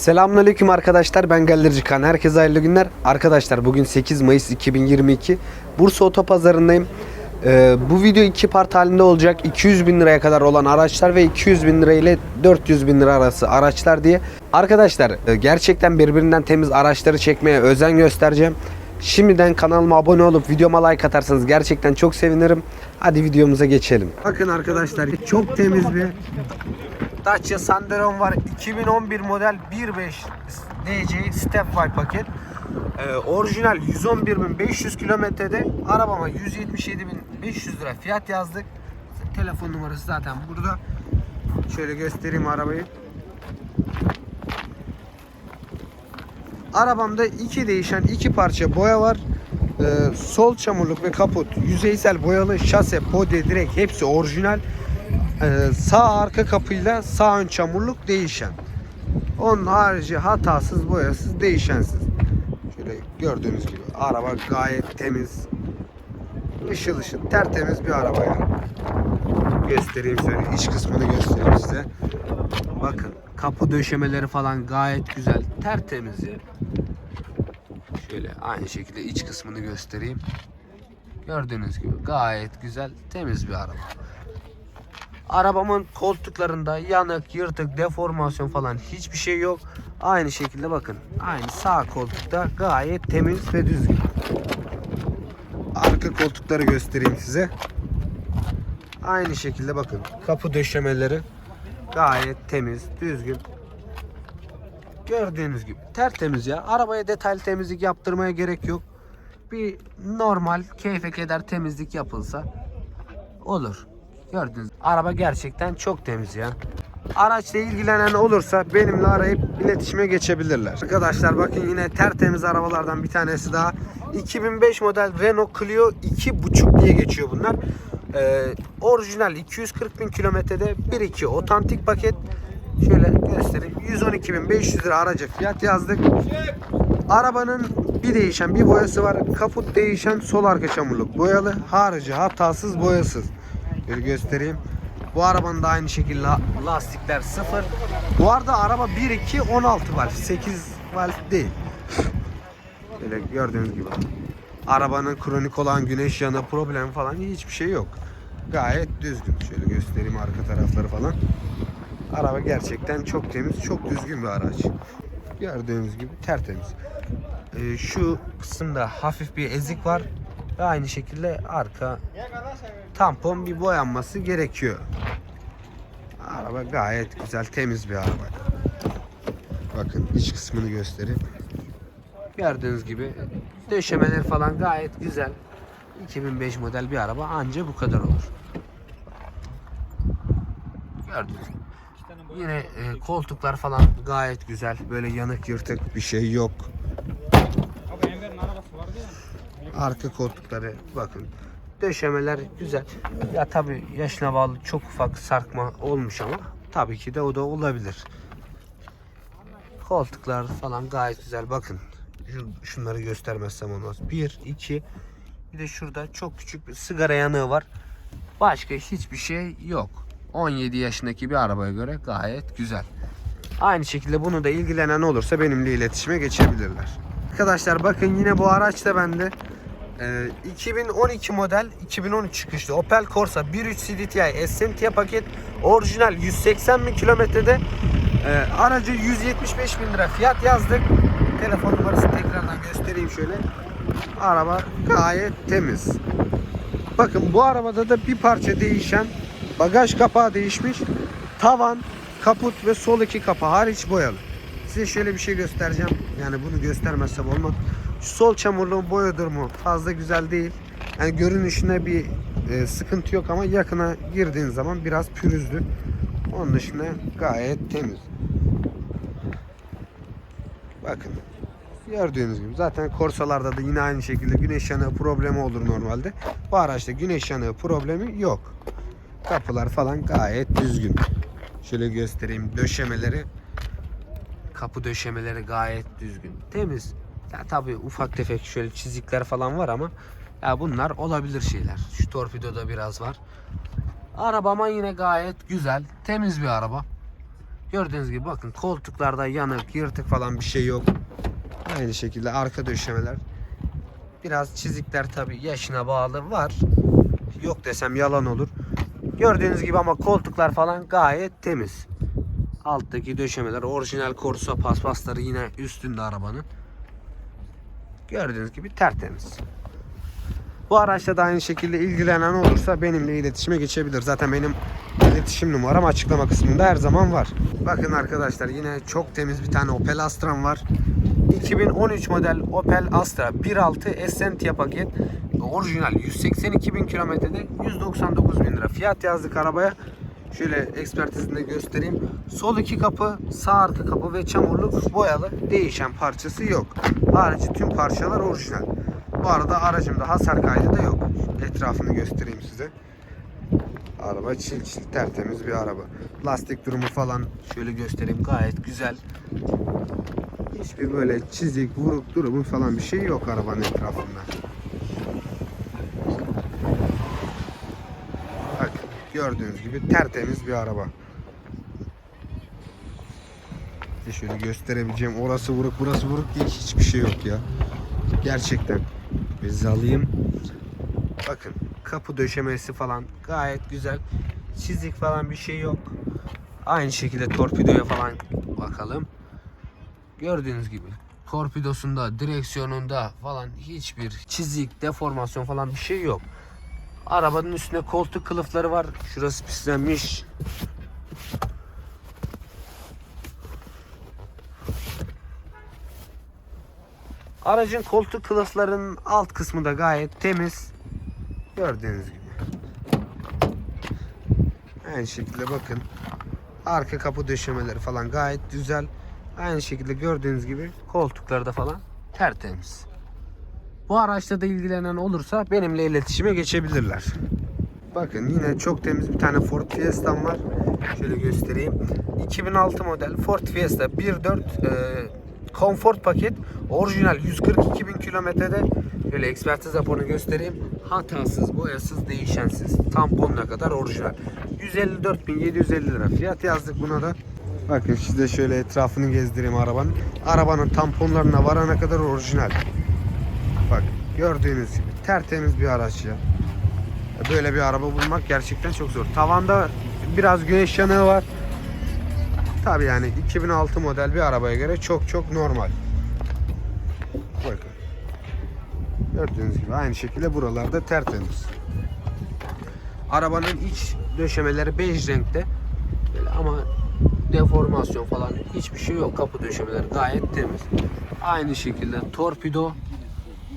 Selamünaleyküm arkadaşlar ben Galerici Kan. Herkese hayırlı günler. Arkadaşlar bugün 8 Mayıs 2022 Bursa Otopazarı'ndayım. Ee, bu video iki part halinde olacak. 200 bin liraya kadar olan araçlar ve 200 bin lira ile 400 bin lira arası araçlar diye. Arkadaşlar e, gerçekten birbirinden temiz araçları çekmeye özen göstereceğim. Şimdiden kanalıma abone olup videoma like atarsanız gerçekten çok sevinirim. Hadi videomuza geçelim. Bakın arkadaşlar çok temiz bir Dacia Sandero var. 2011 model 1.5 DC Stepway paket. Ee, orijinal 111.500 kilometrede arabama 177.500 lira fiyat yazdık. Telefon numarası zaten burada. Şöyle göstereyim arabayı. Arabamda iki değişen iki parça boya var. Ee, sol çamurluk ve kaput yüzeysel boyalı şase, body, direkt hepsi orijinal. Ee, sağ arka kapıyla sağ ön çamurluk değişen. Onun harici hatasız, boyasız, değişensiz. Şöyle gördüğünüz gibi araba gayet temiz. Işıl ışıl tertemiz bir araba yani. Göstereyim şöyle iç kısmını göstereyim size. Bakın kapı döşemeleri falan gayet güzel. Tertemiz ya. Şöyle aynı şekilde iç kısmını göstereyim. Gördüğünüz gibi gayet güzel, temiz bir araba. Arabamın koltuklarında yanık, yırtık, deformasyon falan hiçbir şey yok. Aynı şekilde bakın. Aynı sağ koltukta gayet temiz ve düzgün. Arka koltukları göstereyim size. Aynı şekilde bakın. Kapı döşemeleri gayet temiz, düzgün. Gördüğünüz gibi tertemiz ya. Arabaya detaylı temizlik yaptırmaya gerek yok. Bir normal keyfe keder temizlik yapılsa olur. Gördünüz. Araba gerçekten çok temiz ya. Araçla ilgilenen olursa benimle arayıp iletişime geçebilirler. Arkadaşlar bakın yine tertemiz arabalardan bir tanesi daha. 2005 model Renault Clio 2.5 diye geçiyor bunlar. Ee, orijinal 240 bin kilometrede 1.2 otantik paket. Şöyle göstereyim. 112.500 lira araca fiyat yazdık. Arabanın bir değişen bir boyası var. Kaput değişen sol arka çamurluk boyalı. Harici hatasız boyasız. Şöyle göstereyim. Bu arabanın da aynı şekilde la- lastikler sıfır. Bu arada araba 1.2 16 valf. 8 valf değil. Böyle gördüğünüz gibi. Arabanın kronik olan güneş yanı problemi falan hiçbir şey yok. Gayet düzgün. Şöyle göstereyim arka tarafları falan. Araba gerçekten çok temiz, çok düzgün bir araç. Gördüğünüz gibi tertemiz. Ee, şu kısımda hafif bir ezik var. Ve aynı şekilde arka tampon bir boyanması gerekiyor. Araba gayet güzel, temiz bir araba. Bakın iç kısmını göstereyim. Gördüğünüz gibi döşemeler falan gayet güzel. 2005 model bir araba anca bu kadar olur. Gördüğünüz gibi. Yine e, koltuklar falan gayet güzel. Böyle yanık yırtık bir şey yok. Abi Enver'in arabası vardı ya. Arka koltukları bakın. Döşemeler güzel. Ya tabi yaşına bağlı çok ufak sarkma olmuş ama tabii ki de o da olabilir. Koltuklar falan gayet güzel. Bakın şu, şunları göstermezsem olmaz. Bir, iki. Bir de şurada çok küçük bir sigara yanığı var. Başka hiçbir şey yok. 17 yaşındaki bir arabaya göre gayet güzel. Aynı şekilde bunu da ilgilenen olursa benimle iletişime geçebilirler. Arkadaşlar bakın yine bu araç da bende. Ee, 2012 model 2013 çıkışlı Opel Corsa 1.3 CDTI Essentia paket orijinal 180 bin kilometrede ee, aracı 175 bin lira fiyat yazdık. Telefon numarasını tekrardan göstereyim şöyle. Araba gayet temiz. Bakın bu arabada da bir parça değişen bagaj kapağı değişmiş. Tavan, kaput ve sol iki kapağı hariç boyalı. Size şöyle bir şey göstereceğim. Yani bunu göstermezsem olmaz. Sol çamurluğun boya durumu fazla güzel değil. Yani görünüşüne bir e, sıkıntı yok ama yakına girdiğin zaman biraz pürüzlü. Onun dışında gayet temiz. Bakın. Gördüğünüz gibi zaten korsalarda da yine aynı şekilde güneş yanığı problemi olur normalde. Bu araçta güneş yanığı problemi yok. Kapılar falan gayet düzgün. Şöyle göstereyim döşemeleri. Kapı döşemeleri gayet düzgün. Temiz. Ya tabii ufak tefek şöyle çizikler falan var ama ya bunlar olabilir şeyler. Şu torpidoda biraz var. Arabama yine gayet güzel, temiz bir araba. Gördüğünüz gibi bakın koltuklarda yanık, yırtık falan bir şey yok. Aynı şekilde arka döşemeler. Biraz çizikler tabi yaşına bağlı var. Yok desem yalan olur. Gördüğünüz gibi ama koltuklar falan gayet temiz. Alttaki döşemeler orijinal korsa paspasları yine üstünde arabanın. Gördüğünüz gibi tertemiz. Bu araçla da aynı şekilde ilgilenen olursa benimle iletişime geçebilir. Zaten benim iletişim numaram açıklama kısmında her zaman var. Bakın arkadaşlar yine çok temiz bir tane Opel Astra'm var. 2013 model Opel Astra 1.6 Essentia paket. Orijinal 182 bin kilometrede 199 bin lira fiyat yazdık arabaya. Şöyle ekspertizini de göstereyim. Sol iki kapı, sağ arka kapı ve çamurluk boyalı. Değişen parçası yok. Harici tüm parçalar orijinal. Bu arada aracımda hasar kaydı da yok. Etrafını göstereyim size. Araba çil çil tertemiz bir araba. Lastik durumu falan şöyle göstereyim gayet güzel. Hiçbir böyle çizik, vuruk durumu falan bir şey yok arabanın etrafında. Bak gördüğünüz gibi tertemiz bir araba. De şöyle gösterebileceğim orası vuruk burası vuruk diye hiçbir şey yok ya. Gerçekten. Bir alayım. Bakın kapı döşemesi falan gayet güzel. Çizik falan bir şey yok. Aynı şekilde torpidoya falan bakalım. Gördüğünüz gibi torpidosunda, direksiyonunda falan hiçbir çizik, deformasyon falan bir şey yok. Arabanın üstünde koltuk kılıfları var. Şurası pislenmiş. Aracın koltuk kılıflarının alt kısmı da gayet temiz. Gördüğünüz gibi. Aynı şekilde bakın. Arka kapı döşemeleri falan gayet güzel. Aynı şekilde gördüğünüz gibi koltuklarda falan tertemiz. Bu araçla da ilgilenen olursa benimle iletişime geçebilirler. Bakın yine çok temiz bir tane Ford Fiesta'm var. Şöyle göstereyim. 2006 model Ford Fiesta 1.4 e, Comfort paket. Orijinal 142 bin kilometrede. Şöyle ekspertiz raporunu göstereyim. Hatasız, boyasız, değişensiz. Tamponuna kadar orijinal. 154.750 lira fiyat yazdık buna da. Bakın size şöyle etrafını gezdireyim arabanın. Arabanın tamponlarına varana kadar orijinal. Gördüğünüz gibi tertemiz bir araç ya. Böyle bir araba bulmak gerçekten çok zor. Tavanda biraz güneş yanığı var. Tabi yani 2006 model bir arabaya göre çok çok normal. Bakın. Gördüğünüz gibi aynı şekilde buralarda tertemiz. Arabanın iç döşemeleri bej renkte. Böyle ama deformasyon falan hiçbir şey yok. Kapı döşemeleri gayet temiz. Aynı şekilde torpido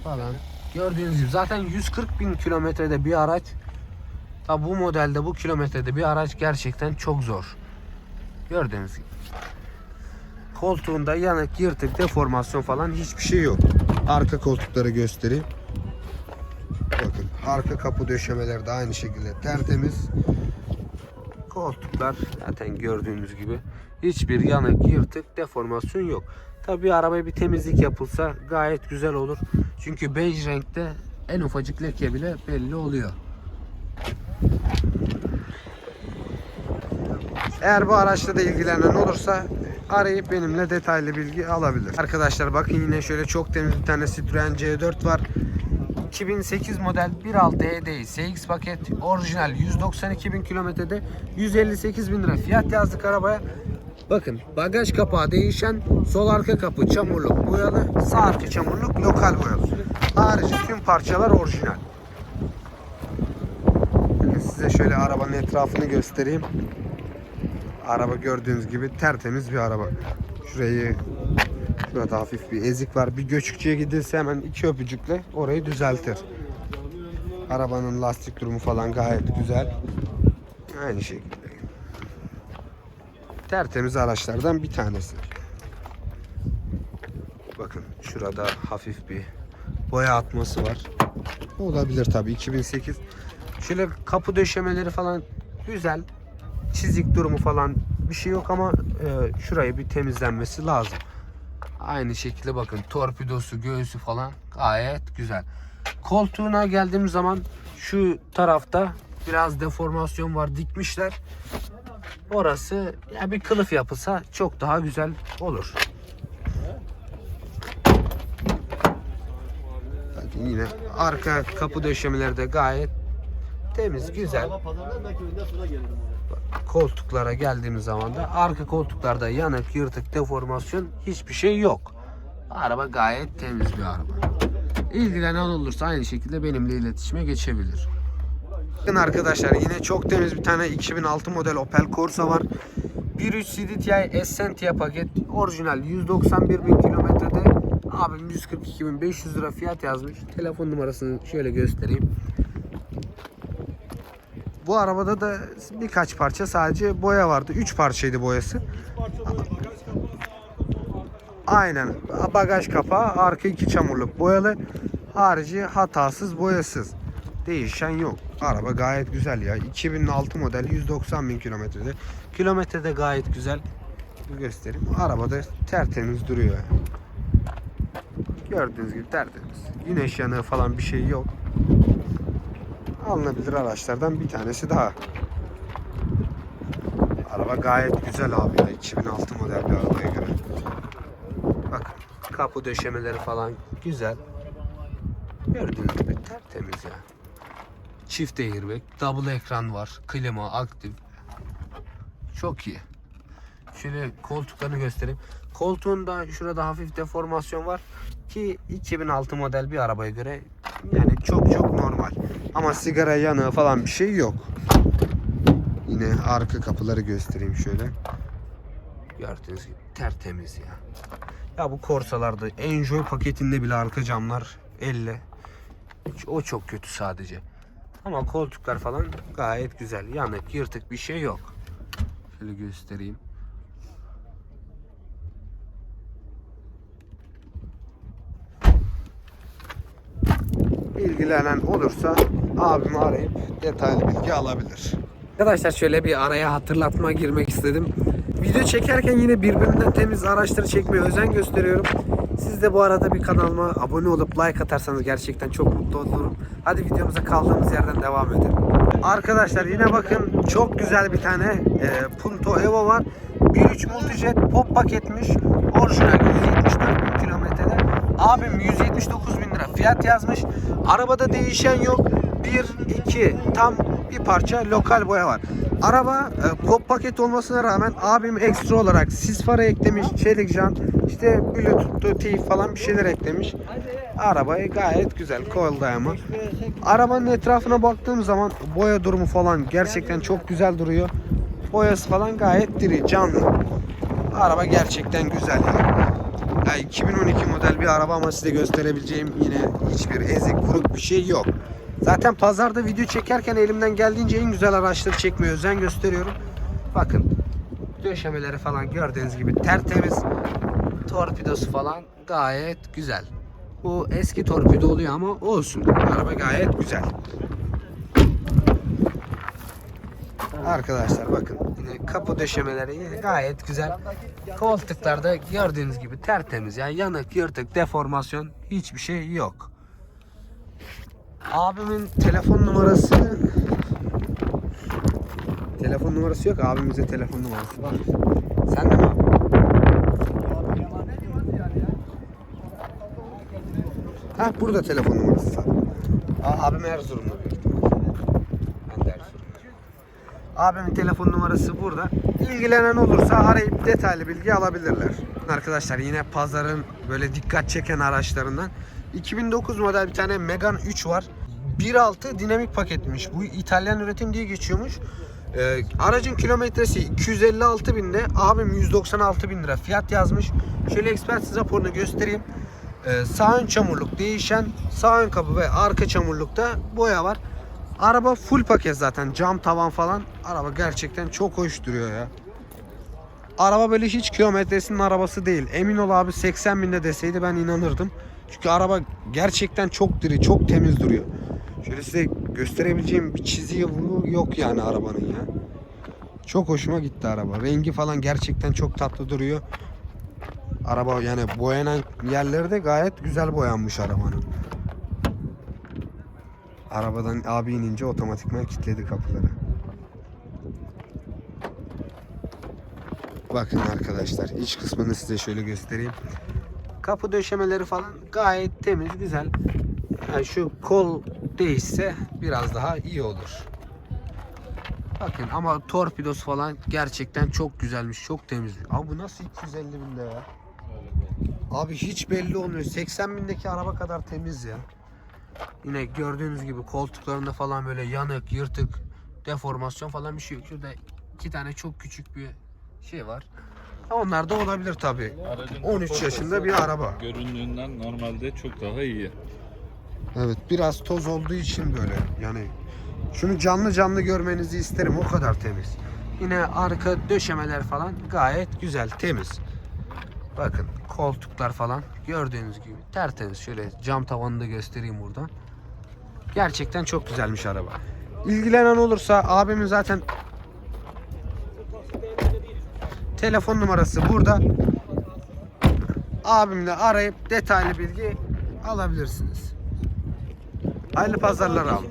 falan. Gördüğünüz gibi zaten 140 bin kilometrede bir araç. Tabi bu modelde bu kilometrede bir araç gerçekten çok zor. Gördüğünüz gibi. Koltuğunda yanık, yırtık, deformasyon falan hiçbir şey yok. Arka koltukları göstereyim. Bakın arka kapı döşemeleri de aynı şekilde tertemiz. Koltuklar zaten gördüğünüz gibi hiçbir yanık, yırtık, deformasyon yok. Tabii arabaya bir temizlik yapılsa gayet güzel olur. Çünkü bej renkte en ufacık leke bile belli oluyor. Eğer bu araçla da ilgilenen olursa arayıp benimle detaylı bilgi alabilir. Arkadaşlar bakın yine şöyle çok temiz bir tane Citroen C4 var. 2008 model 1.6 EDI CX paket orijinal 192 bin kilometrede 158 bin lira fiyat yazdık arabaya. Bakın bagaj kapağı değişen sol arka kapı çamurluk boyalı sağ arka çamurluk lokal boyalı. Harici tüm parçalar orijinal. Bakın size şöyle arabanın etrafını göstereyim. Araba gördüğünüz gibi tertemiz bir araba. Şurayı Şurada hafif bir ezik var. Bir göçükçüye gidilse hemen iki öpücükle orayı düzeltir. Arabanın lastik durumu falan gayet güzel. Aynı şekilde. Tertemiz araçlardan bir tanesi. Bakın şurada hafif bir boya atması var. Olabilir tabii 2008. Şöyle kapı döşemeleri falan güzel. Çizik durumu falan bir şey yok ama e, şurayı bir temizlenmesi lazım. Aynı şekilde bakın torpidosu, göğsü falan gayet güzel. Koltuğuna geldiğim zaman şu tarafta biraz deformasyon var dikmişler. Orası ya bir kılıf yapılsa çok daha güzel olur. Bakın yine arka kapı döşemeleri de gayet temiz, güzel. Koltuklara geldiğimiz zaman da arka koltuklarda yanık, yırtık, deformasyon hiçbir şey yok. Araba gayet temiz bir araba. İlgilenen olursa aynı şekilde benimle iletişime geçebilir. Bakın arkadaşlar yine çok temiz bir tane 2006 model Opel Corsa var. 1.3 CDTI Essentia paket orijinal 191 bin kilometrede abim 142.500 lira fiyat yazmış. Telefon numarasını şöyle göstereyim. Bu arabada da birkaç parça sadece boya vardı. 3 parçaydı boyası. Aynen. Bagaj kapağı, arka iki çamurluk boyalı. Harici hatasız, boyasız. Değişen yok. Araba gayet güzel ya. 2006 model 190 bin kilometrede. Kilometrede gayet güzel. Bir göstereyim. Araba da tertemiz duruyor. Gördüğünüz gibi tertemiz. Güneş yanığı falan bir şey yok. Alınabilir araçlardan bir tanesi daha. Araba gayet güzel abi ya. 2006 model bir arabaya göre. Bak kapı döşemeleri falan güzel. Gördüğünüz gibi tertemiz ya. Çift airbag, double ekran var, klima aktif. Çok iyi. Şöyle koltuklarını göstereyim. Koltuğunda şurada hafif deformasyon var ki 2006 model bir arabaya göre yani çok çok normal. Ama sigara yanığı falan bir şey yok. Yine arka kapıları göstereyim şöyle. Gördüğünüz gibi tertemiz ya. Ya bu Corsa'larda Enjoy paketinde bile arka camlar elle. O çok kötü sadece. Ama koltuklar falan gayet güzel. Yanık, yırtık bir şey yok. Şöyle göstereyim. İlgilenen olursa abimi arayıp detaylı bilgi alabilir. Arkadaşlar şöyle bir araya hatırlatma girmek istedim. Video çekerken yine birbirinden temiz araçları çekmeye özen gösteriyorum. Siz de bu arada bir kanalıma abone olup like atarsanız gerçekten çok mutlu olurum. Hadi videomuza kaldığımız yerden devam edelim. Arkadaşlar yine bakın çok güzel bir tane e, Punto Evo var. 1.3 Multijet pop paketmiş. Orijinal 174 bin kilometrede. Abim 179 bin lira fiyat yazmış. Arabada değişen yok. 1, 2 tam bir parça lokal boya var. Araba e, pop paket olmasına rağmen abim ekstra olarak sis farı eklemiş, çelik jant, işte bluetooth'lu teyip falan bir şeyler eklemiş. Arabayı gayet güzel, coil dayama. Arabanın etrafına baktığım zaman boya durumu falan gerçekten çok güzel duruyor. Boyası falan gayet diri, canlı. Araba gerçekten güzel yani. Ya 2012 model bir araba ama size gösterebileceğim yine hiçbir ezik, kuruk bir şey yok. Zaten pazarda video çekerken elimden geldiğince en güzel araçları çekmeye özen gösteriyorum. Bakın döşemeleri falan gördüğünüz gibi tertemiz. Torpidosu falan gayet güzel. Bu eski torpido oluyor ama olsun. Araba gayet güzel. Arkadaşlar bakın yine kapı döşemeleri yine gayet güzel. Koltuklarda gördüğünüz gibi tertemiz. Yani yanık, yırtık, deformasyon hiçbir şey yok. Abimin telefon numarası Telefon numarası yok. Abimizde telefon numarası var. Sen de mi abi? Ha burada telefon numarası. Aa, abim Erzurumlu büyük ihtimal. Ben de Erzurumluyum. Abimin telefon numarası burada. İlgilenen olursa arayıp detaylı bilgi alabilirler. Arkadaşlar yine pazarın böyle dikkat çeken araçlarından 2009 model bir tane Megane 3 var. 1.6 dinamik paketmiş. Bu İtalyan üretim diye geçiyormuş. Ee, aracın kilometresi 256 binde. Abim 196 bin lira fiyat yazmış. Şöyle ekspertiz raporunu göstereyim. Ee, sağ ön çamurluk değişen. Sağ ön kapı ve arka çamurlukta boya var. Araba full paket zaten. Cam tavan falan. Araba gerçekten çok hoş duruyor ya. Araba böyle hiç kilometresinin arabası değil. Emin ol abi 80 binde deseydi ben inanırdım. Çünkü araba gerçekten çok diri, çok temiz duruyor. Şöyle size gösterebileceğim bir vuruğu yok yani arabanın ya. Çok hoşuma gitti araba. Rengi falan gerçekten çok tatlı duruyor. Araba yani boyanan yerleri de gayet güzel boyanmış arabanın. Arabadan abi inince otomatikman kilitledi kapıları. Bakın arkadaşlar iç kısmını size şöyle göstereyim. Kapı döşemeleri falan gayet temiz, güzel. Yani şu kol değişse biraz daha iyi olur. Bakın ama torpidosu falan gerçekten çok güzelmiş, çok temiz. Abi bu nasıl 250 binde ya? Abi hiç belli olmuyor. 80 bindeki araba kadar temiz ya. Yine gördüğünüz gibi koltuklarında falan böyle yanık, yırtık, deformasyon falan bir şey yok. Şurada iki tane çok küçük bir şey var. Onlar da olabilir tabii. Aracın 13 kaportası yaşında bir araba. Göründüğünden normalde çok daha iyi. Evet biraz toz olduğu için böyle yani şunu canlı canlı görmenizi isterim o kadar temiz. Yine arka döşemeler falan gayet güzel temiz. Bakın koltuklar falan gördüğünüz gibi tertemiz. Şöyle cam tavanını da göstereyim buradan. Gerçekten çok güzelmiş araba. İlgilenen olursa abimin zaten telefon numarası burada. Abimle arayıp detaylı bilgi alabilirsiniz. Hayırlı pazarlar abi.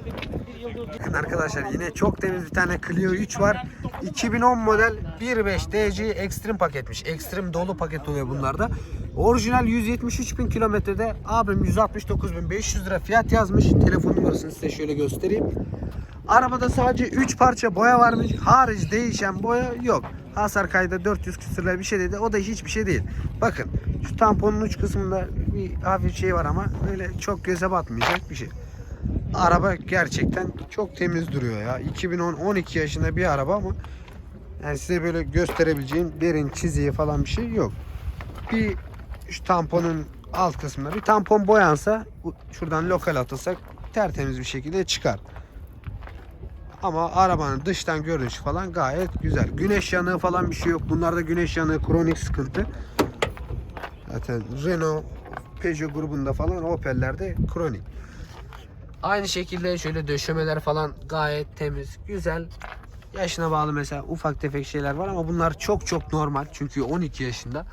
Bakın arkadaşlar yine çok temiz bir tane Clio 3 var. 2010 model 1.5 DC Extreme paketmiş. Extreme dolu paket oluyor bunlarda. Orijinal 173 bin kilometrede abim 169.500 lira fiyat yazmış. Telefon numarasını size şöyle göstereyim. Arabada sadece 3 parça boya varmış. Hariç değişen boya yok. Hasar kaydı 400 küsür lira bir şey dedi. O da hiçbir şey değil. Bakın şu tamponun uç kısmında bir hafif şey var ama öyle çok göze batmayacak bir şey. Araba gerçekten çok temiz duruyor ya. 2010 12 yaşında bir araba ama yani size böyle gösterebileceğim derin çiziği falan bir şey yok. Bir şu tamponun alt kısmında bir tampon boyansa şuradan lokal atılsak tertemiz bir şekilde çıkar. Ama arabanın dıştan görünüşü falan gayet güzel. Güneş yanığı falan bir şey yok. Bunlarda güneş yanığı kronik sıkıntı. Zaten Renault, Peugeot grubunda falan Opel'lerde kronik. Aynı şekilde şöyle döşemeler falan gayet temiz, güzel. Yaşına bağlı mesela ufak tefek şeyler var ama bunlar çok çok normal. Çünkü 12 yaşında.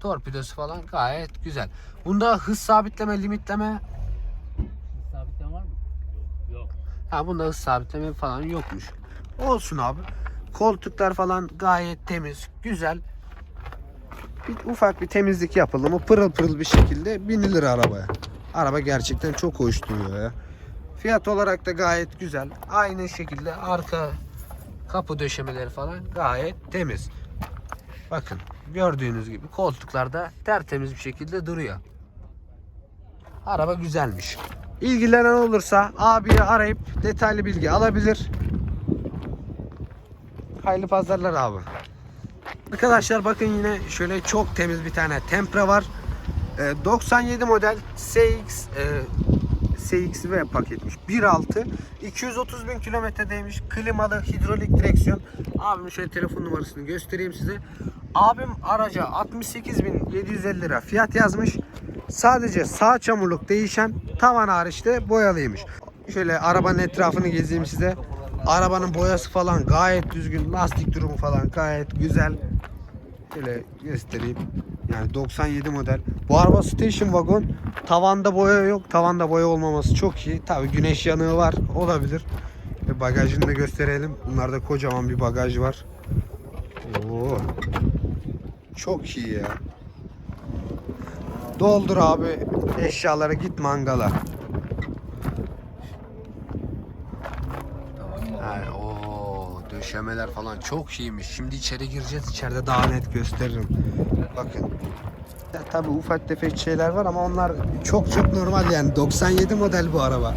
Torpidosu falan gayet güzel. Bunda hız sabitleme, limitleme Sabitlen var mı? Ha bunda hız sabitleme falan yokmuş. Olsun abi. Koltuklar falan gayet temiz, güzel. Bir ufak bir temizlik yapıldı mı pırıl pırıl bir şekilde binilir arabaya. Araba gerçekten çok hoş duruyor ya. Fiyat olarak da gayet güzel. Aynı şekilde arka kapı döşemeleri falan gayet temiz. Bakın gördüğünüz gibi koltuklarda tertemiz bir şekilde duruyor. Araba güzelmiş. İlgilenen olursa abiyi arayıp detaylı bilgi alabilir. Hayırlı pazarlar abi. Arkadaşlar bakın yine şöyle çok temiz bir tane Tempra var. Ee, 97 model CX e, CXV paketmiş. 1.6 230 bin kilometredeymiş. Klimalı hidrolik direksiyon. Abim şöyle telefon numarasını göstereyim size. Abim araca 68.750 lira fiyat yazmış. Sadece sağ çamurluk değişen tavan hariç de boyalıymış. Şöyle arabanın etrafını gezeyim size. Arabanın boyası falan gayet düzgün. Lastik durumu falan gayet güzel. Şöyle göstereyim. Yani 97 model. Bu araba station wagon. Tavanda boya yok. Tavanda boya olmaması çok iyi. Tabi güneş yanığı var. Olabilir. Ve bagajını da gösterelim. Bunlarda kocaman bir bagaj var. Oo. Çok iyi ya. Doldur abi eşyaları git mangala. Yani, o döşemeler falan çok iyiymiş. Şimdi içeri gireceğiz. İçeride daha net gösteririm. Bakın. Ya, tabii ufak tefek şeyler var ama onlar çok çok normal yani. 97 model bu araba.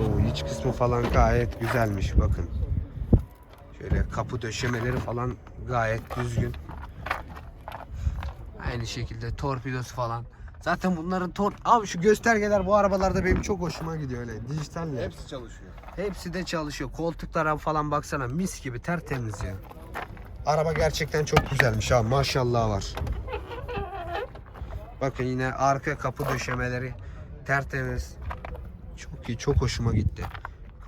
Oo, iç kısmı falan gayet güzelmiş bakın. Şöyle kapı döşemeleri falan gayet düzgün. Aynı şekilde torpidosu falan. Zaten bunların tor... Abi şu göstergeler bu arabalarda benim çok hoşuma gidiyor öyle. Dijital ya. Hepsi çalışıyor. Hepsi de çalışıyor. Koltuklara falan baksana mis gibi tertemiz ya. Araba gerçekten çok güzelmiş ha maşallah var. Bakın yine arka kapı döşemeleri tertemiz. Çok iyi çok hoşuma gitti.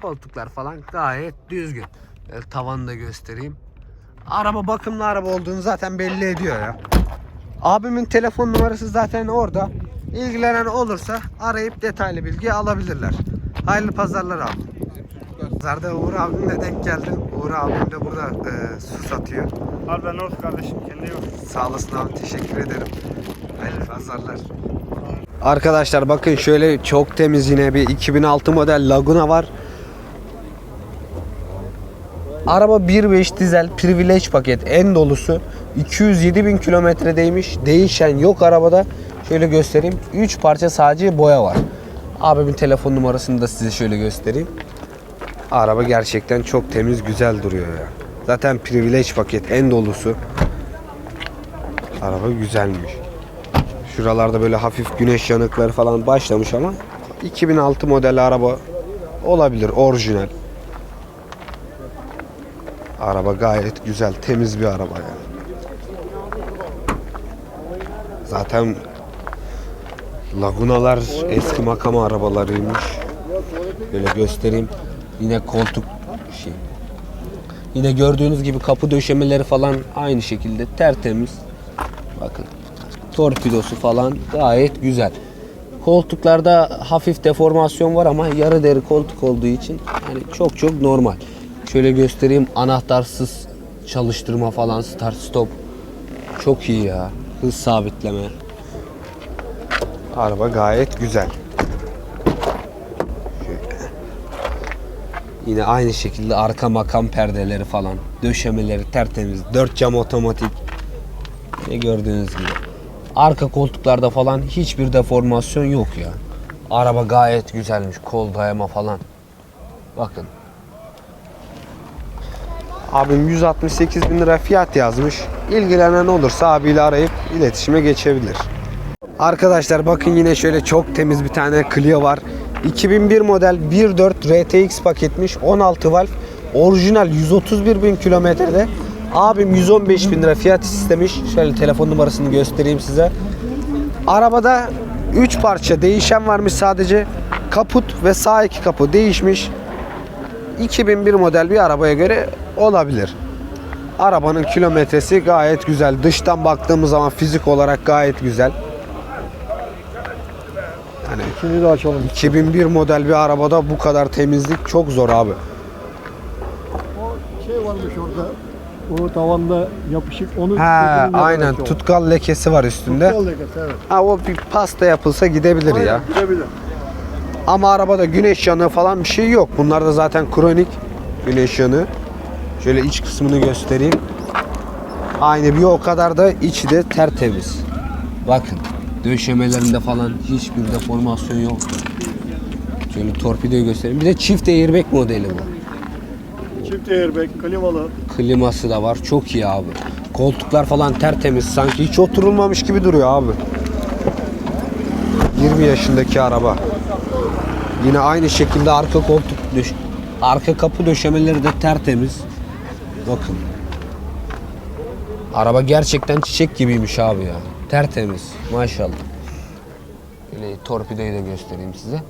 Koltuklar falan gayet düzgün. Böyle tavanı da göstereyim. Araba bakımlı araba olduğunu zaten belli ediyor ya. Abimin telefon numarası zaten orada. İlgilenen olursa arayıp detaylı bilgi alabilirler. Hayırlı pazarlar abi. Pazarda Uğur abimle denk geldim. Uğur abim de burada e, su satıyor. Abi ben olsun kardeşim. Kendine iyi bak. Sağ olasın abi teşekkür ederim. Hayırlı pazarlar. Arkadaşlar bakın şöyle çok temiz yine bir 2006 model Laguna var. Araba 1.5 dizel privilege paket en dolusu 207 bin kilometredeymiş. Değişen yok arabada. Şöyle göstereyim. 3 parça sadece boya var. Abimin telefon numarasını da size şöyle göstereyim. Araba gerçekten çok temiz güzel duruyor ya. Zaten privilege paket en dolusu. Araba güzelmiş. Şuralarda böyle hafif güneş yanıkları falan başlamış ama 2006 model araba olabilir orijinal. Araba gayet güzel, temiz bir araba yani. Zaten Lagunalar eski makam arabalarıymış. Böyle göstereyim. Yine koltuk şey. Yine gördüğünüz gibi kapı döşemeleri falan aynı şekilde tertemiz. Bakın torpidosu falan gayet güzel. Koltuklarda hafif deformasyon var ama yarı deri koltuk olduğu için yani çok çok normal. Şöyle göstereyim anahtarsız çalıştırma falan start stop çok iyi ya. Hız sabitleme. Araba gayet güzel. Şöyle. Yine aynı şekilde arka makam perdeleri falan, döşemeleri tertemiz, dört cam otomatik. Ne gördüğünüz gibi. Arka koltuklarda falan hiçbir deformasyon yok ya. Araba gayet güzelmiş. Kol dayama falan. Bakın. Abim 168 bin lira fiyat yazmış. İlgilenen olursa abiyle arayıp iletişime geçebilir. Arkadaşlar bakın yine şöyle çok temiz bir tane Clio var. 2001 model 1.4 RTX paketmiş. 16 valf. Orijinal 131 bin kilometrede. Abim 115 bin lira fiyat istemiş. Şöyle telefon numarasını göstereyim size. Arabada 3 parça değişen varmış sadece. Kaput ve sağ iki kapı değişmiş. 2001 model bir arabaya göre olabilir. Arabanın kilometresi gayet güzel. Dıştan baktığımız zaman fizik olarak gayet güzel. Yani Şimdi de açalım. 2001 model bir arabada bu kadar temizlik çok zor abi. Şey varmış orada. O tavanda yapışık onu Ha sökülünce aynen o. tutkal lekesi var üstünde. Tutkal lekesi, evet. Ha o bir pasta yapılsa gidebilir ya. Aynen, gidebilir. Ama arabada güneş yanığı falan bir şey yok. Bunlar da zaten kronik güneş yanığı. Şöyle iç kısmını göstereyim. Aynı bir o kadar da içi de tertemiz. Bakın döşemelerinde falan hiçbir deformasyon yok. Şöyle torpidoyu göstereyim. Bir de çift airbag modeli bu. Çift airbag, klimalı. Kliması da var. Çok iyi abi. Koltuklar falan tertemiz. Sanki hiç oturulmamış gibi duruyor abi. 20 yaşındaki araba. Yine aynı şekilde arka koltuk arka kapı döşemeleri de tertemiz. Bakın. Araba gerçekten çiçek gibiymiş abi ya. Tertemiz. Maşallah. Böyle torpidoyu da göstereyim size.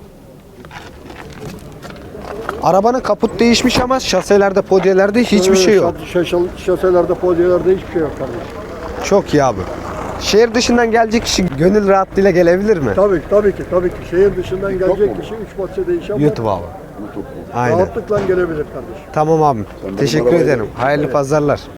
Arabanın kaput değişmiş ama şaselerde, podyelerde hiçbir şey yok. Şaşal, şaselerde, podyelerde hiçbir şey yok kardeşim. Çok iyi abi. Şehir dışından gelecek kişi gönül rahatlığıyla gelebilir mi? Tabii tabii ki tabii ki. Şehir dışından gelecek kişi 3 parça değişen var. YouTube abi. Aynen. Rahatlıkla gelebilir kardeşim. Tamam abim. Teşekkür ederim. Hayırlı pazarlar.